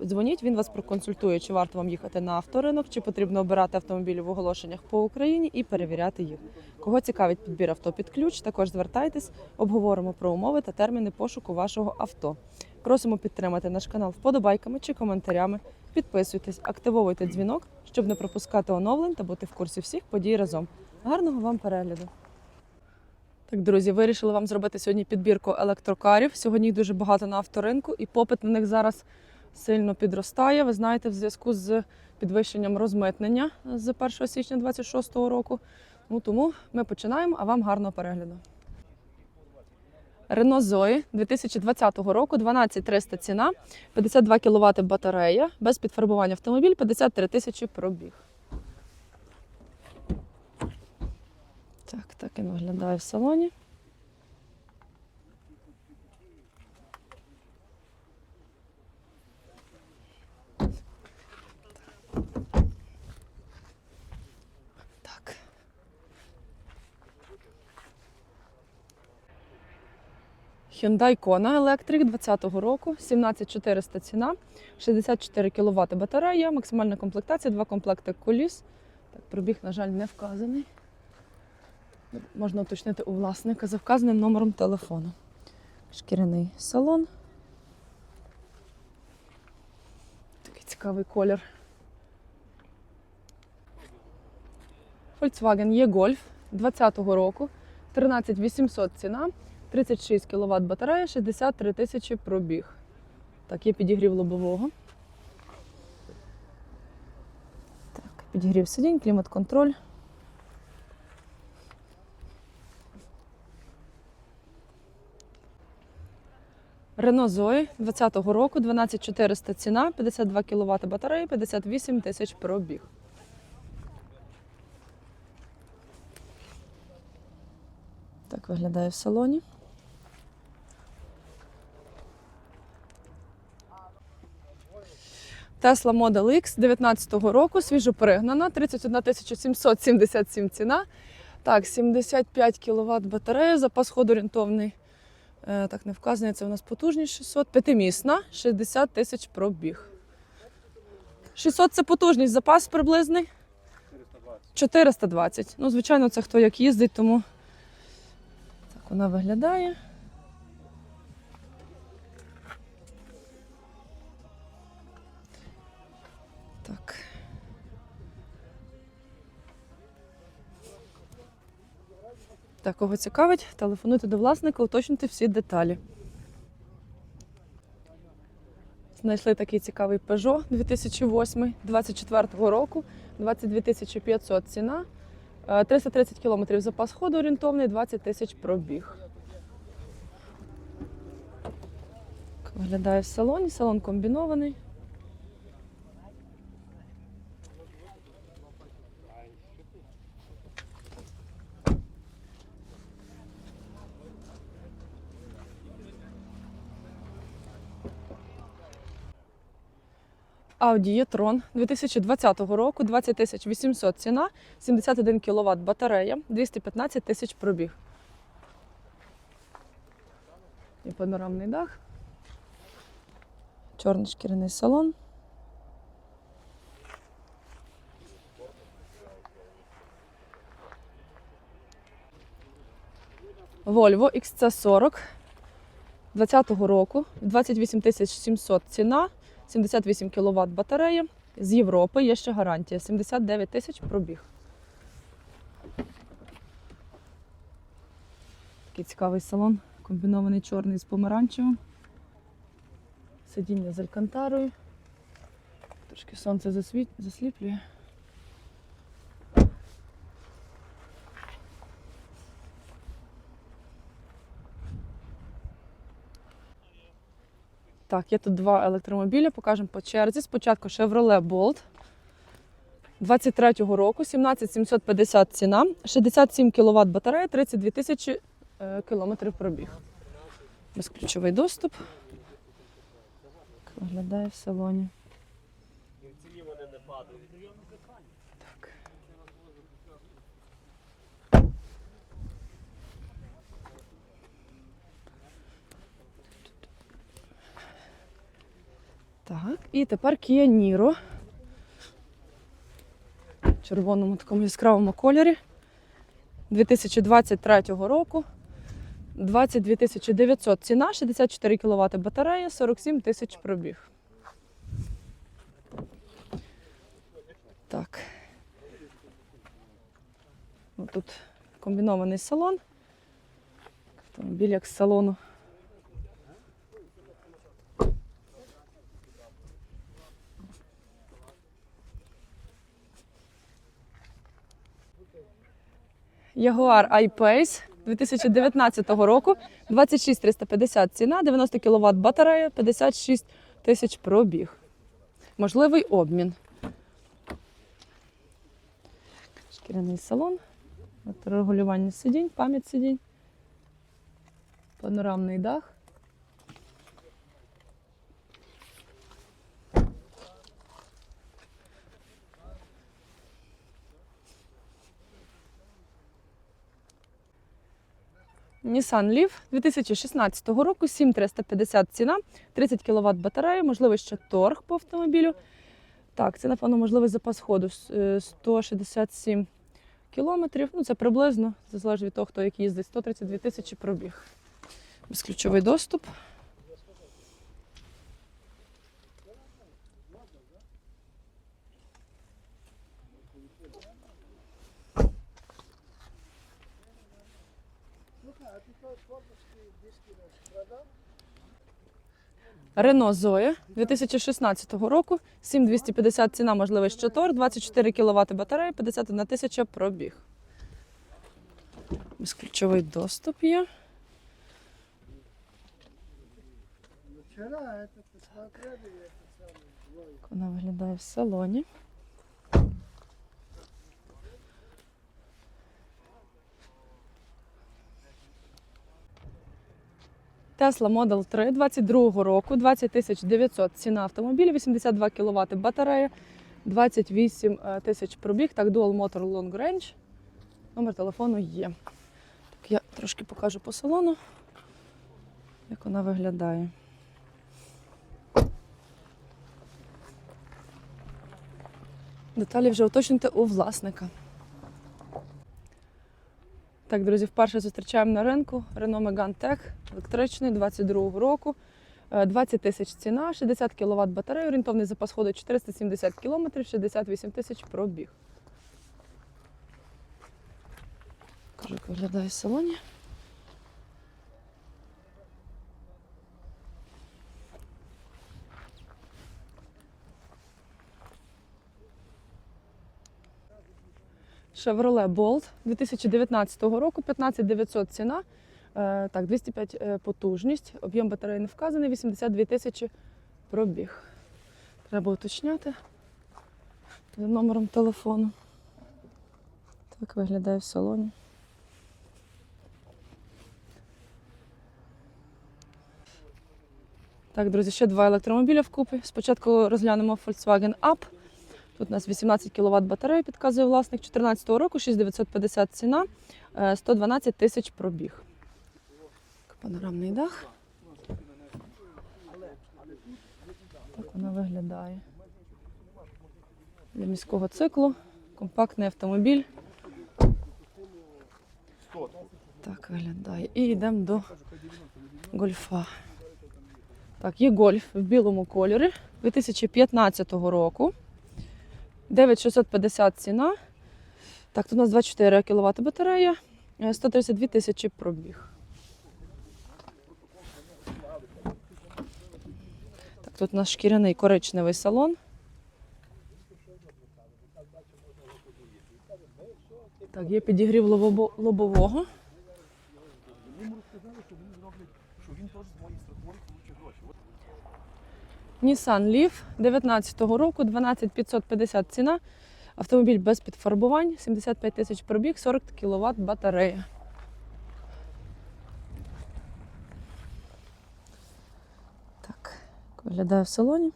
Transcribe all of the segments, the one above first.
Дзвоніть, він вас проконсультує, чи варто вам їхати на авторинок, чи потрібно обирати автомобілі в оголошеннях по Україні і перевіряти їх. Кого цікавить підбір авто під ключ, також звертайтесь, обговоримо про умови та терміни пошуку вашого авто. Просимо підтримати наш канал вподобайками чи коментарями. Підписуйтесь, активовуйте дзвінок, щоб не пропускати оновлень та бути в курсі всіх подій разом. Гарного вам перегляду! Так, друзі, вирішили вам зробити сьогодні підбірку електрокарів. Сьогодні їх дуже багато на авторинку, і попит на них зараз сильно підростає. Ви знаєте, в зв'язку з підвищенням розмитнення з 1 січня 2026 року. Ну, тому ми починаємо, а вам гарного перегляду. Renault Zoe 2020 року, 12300 ціна, 52 кВт батарея, без підфарбування автомобіль, 53 тисячі пробіг. Так, так він виглядає в салоні. Hyundai Kona Electric 2020 року, 17400 ціна, 64 кВт батарея, максимальна комплектація, два комплекти коліс. Так, пробіг, на жаль, не вказаний. Можна уточнити у власника за вказаним номером телефону. Шкіряний салон. Такий цікавий колір. Volkswagen E-Golf 2020 року, 13800 ціна, 36 кВт батарея, 63 тисячі пробіг. Так, є підігрів лобового. Так, підігрів сидінь, клімат-контроль. Renault Zoe 2020 року, 12400 ціна, 52 кВт батарея, 58 тисяч пробіг. Так виглядає в салоні. Tesla Model X 19 року, свіжопригнана, 31 777 ціна. Так, 75 кВт батарея, запас ходу орієнтовний. Е, так, не вказаний, це у нас потужність 600. П'ятимісна, 60 тисяч пробіг. 600 це потужність, запас приблизний? 420. Ну, звичайно, це хто як їздить, тому так вона виглядає. Так, кого цікавить, телефонуйте до власника, уточнюйте всі деталі. Знайшли такий цікавий Peugeot 2008 24 року, 22 500 ціна, Е, 330 км запас ходу орієнтовний, 20 тисяч пробіг. Виглядає в салоні, салон комбінований. Audi e-tron 2020 року, 20 тисяч 800 ціна, 71 кВт батарея, 215 тисяч пробіг. І панорамний дах. Чорний шкіряний салон. Volvo XC40 2020 року, 28 700 ціна, 78 кВт батарея. З Європи є ще гарантія. 79 тисяч пробіг. Такий цікавий салон, комбінований чорний з помаранчевим. Сидіння з алькантарою. Трошки сонце засвіт... засліплює. Так, є тут два електромобілі, покажемо по черзі. Спочатку Chevrolet Bolt 23-го року, 17750 ціна, 67 кВт батарея, 32 тисячі е, кілометрів пробіг. Безключовий доступ. Виглядає в салоні. І в ціні вони не падають. Так. Так, і тепер Kia Niro. В червоному такому яскравому кольорі. 2023 року. 22 900 ціна, 64 кВт батарея, 47 тисяч пробіг. Так. Тут комбінований салон. Автомобіль як з салону. Jaguar I-Pace 2019 року, 26350 ціна, 90 кВт батарея, 56 тисяч пробіг. Можливий обмін. Шкіряний салон, регулювання сидінь, пам'ять сидінь, панорамний дах. Nissan Leaf 2016 року, 7350 ціна, 30 кВт батарея, можливо, ще торг по автомобілю. Так, це, напевно, можливий запас ходу е, 167 кілометрів. Ну, це приблизно, залежить від того, хто як їздить, 132 тисячі пробіг. Безключовий доступ. Рено Zoe 2016 року, 7250 ціна, можливий щотор, 24 кВт батарея, 51 тисяча пробіг. Безключовий доступ є. Вона виглядає в салоні. Tesla Model 3 22 року, 20 тисяч 900 ціна автомобіля, 82 кВт батарея, 28 е, тисяч пробіг, так Dual Motor Long Range. Номер телефону є. Так, я трошки покажу по салону, як вона виглядає. Деталі вже уточнюйте у власника. Так, друзі, вперше зустрічаємо на ринку Renault Megane Tech електричний 22 року. Е, 20 тисяч ціна, 60 кВт батарея, орієнтовний запас ходу 470 км, 68 тисяч пробіг. Кажу, виглядає в салоні. Chevrolet Bolt 2019 року, 15 900 ціна. Е, Так, 205 е, потужність. Об'єм батареї не вказаний, 82 тисячі пробіг. Треба уточняти за номером телефону. Так виглядає в салоні. Так, друзі, ще два електромобіля вкупі. Спочатку розглянемо Volkswagen Up. Тут у нас 18 кВт батарея, підказує власник 2014 року, 6950 ціна, е, 112 тисяч пробіг. Панорамний дах. Так вона виглядає. Для міського циклу. Компактний автомобіль. Так виглядає. І йдемо до гольфа. Так, є гольф в білому кольорі 2015 року. 9650 ціна. Так, тут у нас 24 кВт батарея, е, 132 тисячі пробіг. Так, тут у нас шкіряний коричневий салон. Так, є підігрів лобово- лобового. Nissan Leaf 2019 року, 12550 ціна. Автомобіль без підфарбувань, 75 тисяч пробіг, 40 кВт батарея. Так, виглядає в салоні.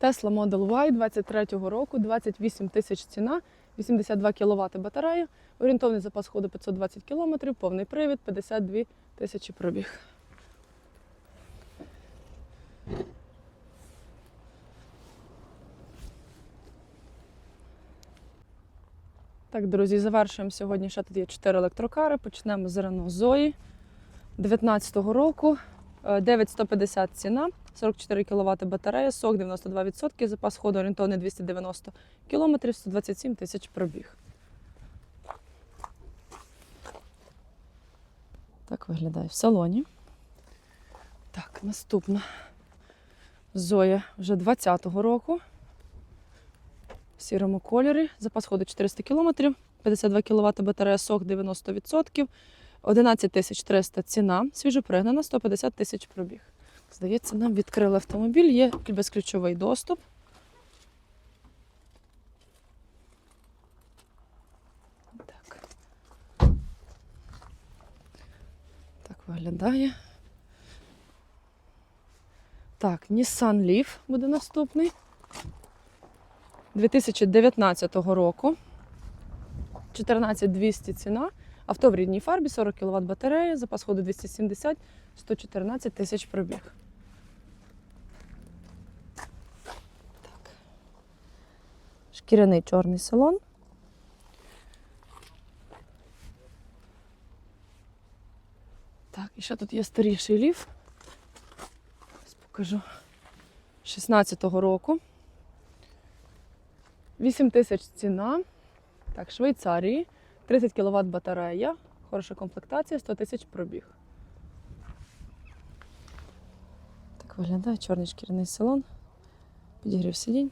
Tesla Model Y 23-го року, 28 тисяч ціна. 82 кВт батарея, орієнтовний запас ходу 520 км, повний привід, 52 тисячі пробіг. Так, друзі, завершуємо сьогодні. Ще тут є 4 електрокари. Почнемо з Renault Zoe 19-го року. Е, 9150 ціна, 44 кВт батарея, сок 92%, запас ходу орієнтовний 290 км, 127 тисяч пробіг. Так виглядає в салоні. Так, наступна Зоя вже 20-го року. В сірому кольорі. Запас ходу 400 км, 52 кВт батарея, сок 90%, 11 тисяч 300 ціна, свіжопригнана, 150 тисяч пробіг. Здається, нам відкрили автомобіль, є безключовий доступ. Так. Так виглядає. Так, Nissan Leaf буде наступний. 2019 року. 14200 ціна. Авто в рідній фарбі, 40 кВт батарея, запас ходу 270, 114 тисяч пробіг. Шкіряний чорний салон. Так, і ще тут є старіший ліф. Зараз покажу. 16-го року. 8 тисяч ціна. Так, Швейцарії. 30 кВт батарея. Хороша комплектація, 100 тисяч пробіг. Так виглядає чорний шкіряний салон. Підігрів сидінь.